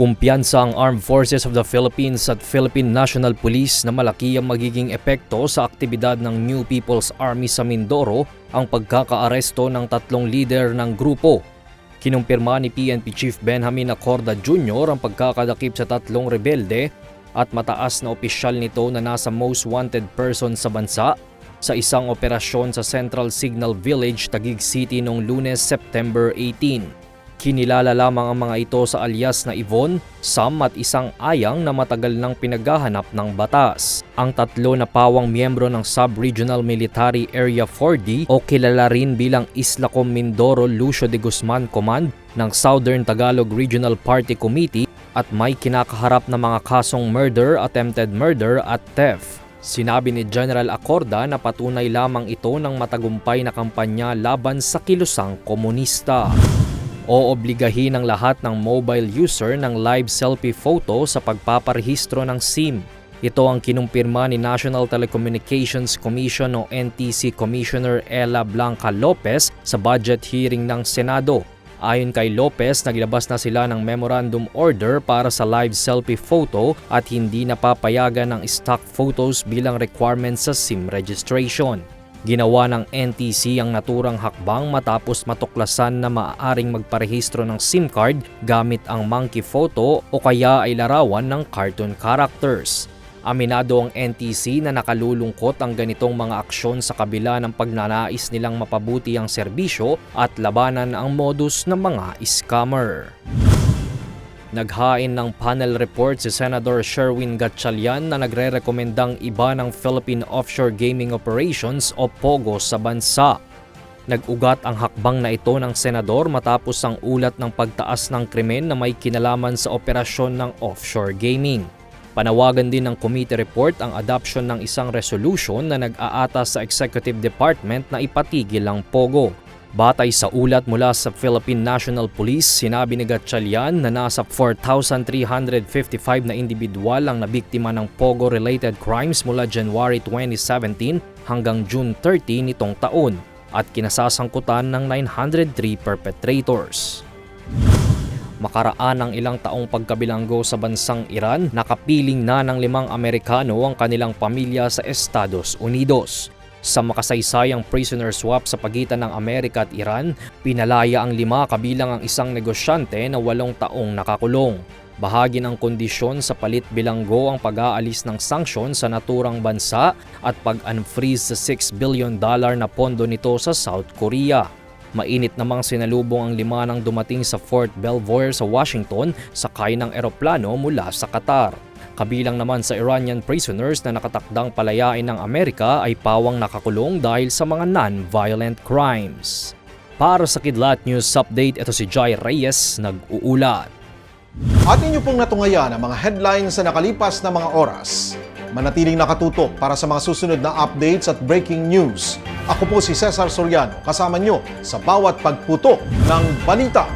Kumpiyansa ang Armed Forces of the Philippines at Philippine National Police na malaki ang magiging epekto sa aktibidad ng New People's Army sa Mindoro ang pagkakaaresto ng tatlong leader ng grupo. Kinumpirma ni PNP Chief Benjamin Acorda Jr. ang pagkakadakip sa tatlong rebelde at mataas na opisyal nito na nasa most wanted person sa bansa sa isang operasyon sa Central Signal Village, Taguig City noong lunes, September 18. Kinilala lamang ang mga ito sa alias na Yvonne, Sam at isang ayang na matagal nang pinaghahanap ng batas. Ang tatlo na pawang miyembro ng Sub-Regional Military Area 4D o kilala rin bilang Islacom Mindoro Lucio de Guzman Command ng Southern Tagalog Regional Party Committee at may kinakaharap na mga kasong murder, attempted murder at theft. Sinabi ni General Acorda na patunay lamang ito ng matagumpay na kampanya laban sa kilusang komunista o obligahin ang lahat ng mobile user ng live selfie photo sa pagpaparehistro ng SIM. Ito ang kinumpirma ni National Telecommunications Commission o NTC Commissioner Ella Blanca Lopez sa budget hearing ng Senado. Ayon kay Lopez, naglabas na sila ng memorandum order para sa live selfie photo at hindi napapayagan ng stock photos bilang requirement sa SIM registration. Ginawa ng NTC ang naturang hakbang matapos matuklasan na maaaring magparehistro ng SIM card gamit ang monkey photo o kaya ay larawan ng cartoon characters. Aminado ang NTC na nakalulungkot ang ganitong mga aksyon sa kabila ng pagnanais nilang mapabuti ang serbisyo at labanan ang modus ng mga scammer. Naghain ng panel report si Senator Sherwin Gatchalian na nagre-rekomendang iba ng Philippine Offshore Gaming Operations o POGO sa bansa. Nag-ugat ang hakbang na ito ng senador matapos ang ulat ng pagtaas ng krimen na may kinalaman sa operasyon ng offshore gaming. Panawagan din ng committee report ang adoption ng isang resolution na nag-aatas sa Executive Department na ipatigil ang POGO. Batay sa ulat mula sa Philippine National Police, sinabi ni Gatchalian na nasa 4,355 na individual ang nabiktima ng POGO-related crimes mula January 2017 hanggang June 30 nitong taon at kinasasangkutan ng 903 perpetrators. Makaraan ng ilang taong pagkabilanggo sa bansang Iran, nakapiling na ng limang Amerikano ang kanilang pamilya sa Estados Unidos. Sa makasaysayang prisoner swap sa pagitan ng Amerika at Iran, pinalaya ang lima kabilang ang isang negosyante na walong taong nakakulong. Bahagi ng kondisyon sa palit bilanggo ang pag-aalis ng sanksyon sa naturang bansa at pag-unfreeze sa 6 billion dollar na pondo nito sa South Korea. Mainit namang sinalubong ang lima nang dumating sa Fort Belvoir sa Washington sakay ng eroplano mula sa Qatar. Kabilang naman sa Iranian prisoners na nakatakdang palayain ng Amerika ay pawang nakakulong dahil sa mga non-violent crimes. Para sa Kidlat News Update, ito si Jai Reyes, nag-uulat. at inyo pong natungayan ang mga headlines sa nakalipas na mga oras. Manatiling nakatutok para sa mga susunod na updates at breaking news. Ako po si Cesar Soriano, kasama nyo sa bawat pagputok ng balita.